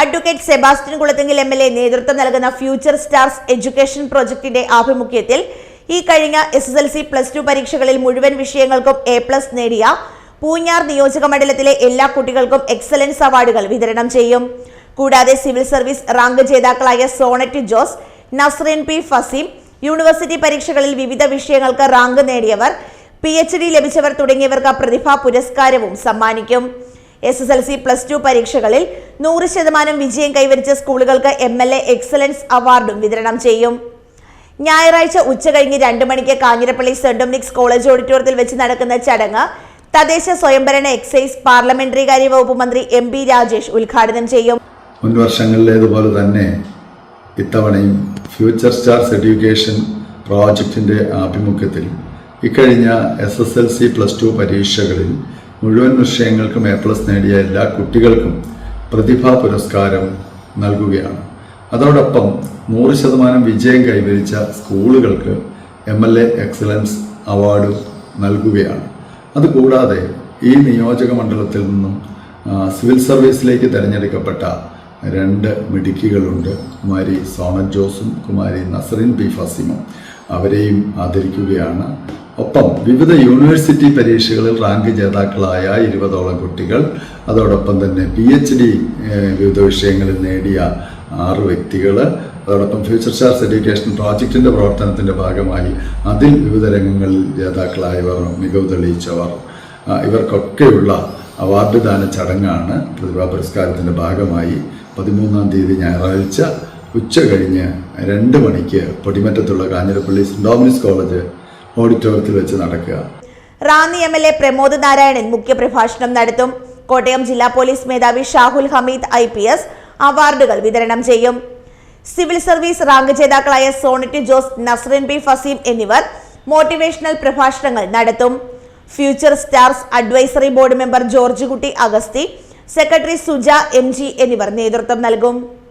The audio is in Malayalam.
അഡ്വക്കേറ്റ് സെബാസ്റ്റ്യൻ കുളത്തെങ്കിൽ എം എൽ എ നേതൃത്വം നൽകുന്ന ഫ്യൂച്ചർ സ്റ്റാർസ് എഡ്യൂക്കേഷൻ പ്രോജക്റ്റിന്റെ ആഭിമുഖ്യത്തിൽ ഈ കഴിഞ്ഞ S S L C plus two പരീക്ഷകളിൽ മുഴുവൻ വിഷയങ്ങൾക്കും എ പ്ലസ് നേടിയ പൂഞ്ഞാർ നിയോജക മണ്ഡലത്തിലെ എല്ലാ കുട്ടികൾക്കും എക്സലൻസ് അവാർഡുകൾ വിതരണം ചെയ്യും. കൂടാതെ സിവിൽ സർവീസ് റാങ്ക് ജേതാക്കളായ സോണറ്റ് ജോസ് നസ്രീൻ പി ഫസീം യൂണിവേഴ്സിറ്റി പരീക്ഷകളിൽ വിവിധ വിഷയങ്ങൾക്ക് റാങ്ക് നേടിയവർ പി എച്ച് ഡി ലഭിച്ചവർ തുടങ്ങിയവർക്ക് പ്രതിഭാ പുരസ്കാരവും സമ്മാനിക്കും. S S L C plus two പരീക്ഷകളിൽ നൂറ് ശതമാനം വിജയം കൈവരിച്ച സ്കൂളുകൾക്ക് എം എൽ എ എക്സലൻസ് അവാർഡും വിതരണം ചെയ്യും. ഞായറാഴ്ച ഉച്ചകഴിഞ്ഞ് രണ്ട് മണിക്ക് കാഞ്ഞിരപ്പള്ളി സെന്റ് ഡൊമിനിക്സ് കോളേജ് ഓഡിറ്റോറിയത്തിൽ വെച്ച് നടക്കുന്ന ചടങ്ങ് തദ്ദേശ സ്വയംഭരണ എക്സൈസ് പാർലമെന്ററി കാര്യ വകുപ്പ് മന്ത്രി എം പി രാജേഷ് ഉദ്ഘാടനം ചെയ്യും. മുൻ വർഷങ്ങളിലേതുപോലെ തന്നെ ഇത്തവണയും ഫ്യൂച്ചർ സ്റ്റാർസ് എഡ്യൂക്കേഷൻ പ്രോജക്റ്റിന്റെ ആഭിമുഖ്യത്തിൽ ഇക്കഴിഞ്ഞ S S L C plus two പരീക്ഷകളിൽ മുഴുവൻ വിഷയങ്ങൾക്കും എ പ്ലസ് നേടിയ എല്ലാ കുട്ടികൾക്കും പ്രതിഭാ പുരസ്കാരം നൽകുകയാണ്. അതോടൊപ്പം നൂറ് ശതമാനം വിജയം കൈവരിച്ച സ്കൂളുകൾക്ക് M L A excellence award നൽകുകയാണ്. അതുകൂടാതെ ഈ നിയോജക മണ്ഡലത്തിൽ നിന്നും സിവിൽ സർവീസിലേക്ക് തിരഞ്ഞെടുക്കപ്പെട്ട രണ്ട് മിടുക്കികളുണ്ട്. കുമാരി സോണ ജോസും കുമാരി നസറിൻ ബി ഫസിമും. അവരെയും ആദരിക്കുകയാണ് ഒപ്പം വിവിധ യൂണിവേഴ്സിറ്റി പരീക്ഷകളിൽ റാങ്ക് ജേതാക്കളായ ഇരുപതോളം കുട്ടികൾ അതോടൊപ്പം തന്നെ പി എച്ച് ഡി വിവിധ വിഷയങ്ങളിൽ നേടിയ ആറ് വ്യക്തികൾ അതോടൊപ്പം ഫ്യൂച്ചർ സ്റ്റാർസ് എഡ്യൂക്കേഷൻ പ്രോജക്റ്റിന്റെ പ്രവർത്തനത്തിന്റെ ഭാഗമായി അതിൽ വിവിധ രംഗങ്ങളിൽ ജേതാക്കളായവർ മികവ് തെളിയിച്ചവർ ഇവർക്കൊക്കെയുള്ള അവാർഡ് ദാന ചടങ്ങാണ് പ്രതിഭാ പുരസ്കാരത്തിന്റെ ഭാഗമായി പതിമൂന്നാം തീയതി ഞായറാഴ്ച ഉച്ച കഴിഞ്ഞ് രണ്ട് മണിക്ക് പൊടിമറ്റത്തുള്ള കാഞ്ഞിരപ്പള്ളി സെന്റ് ഡോമിനിസ് കോളേജ് ഓഡിറ്റോറിയത്തിൽ വെച്ച് നടക്കുക. Ranni M L A Pramod Narayanan മുഖ്യപ്രഭാഷണം നടത്തും. കോട്ടയം ജില്ലാ പോലീസ് മേധാവി Shahul Hameed I P S അവാർഡുകൾ വിതരണം ചെയ്യും. സിവിൽ സർവീസ് റാങ്ക് ജേതാക്കളായ സോണിറ്റി ജോസ് നസ്രിൻ ബി ഫസീം എന്നിവർ മോട്ടിവേഷണൽ പ്രഭാഷണങ്ങൾ നടത്തും. Future stars advisory board member George Kutty Agasthi. Secretary Suja M G എന്നിവർ നേതൃത്വം നൽകും.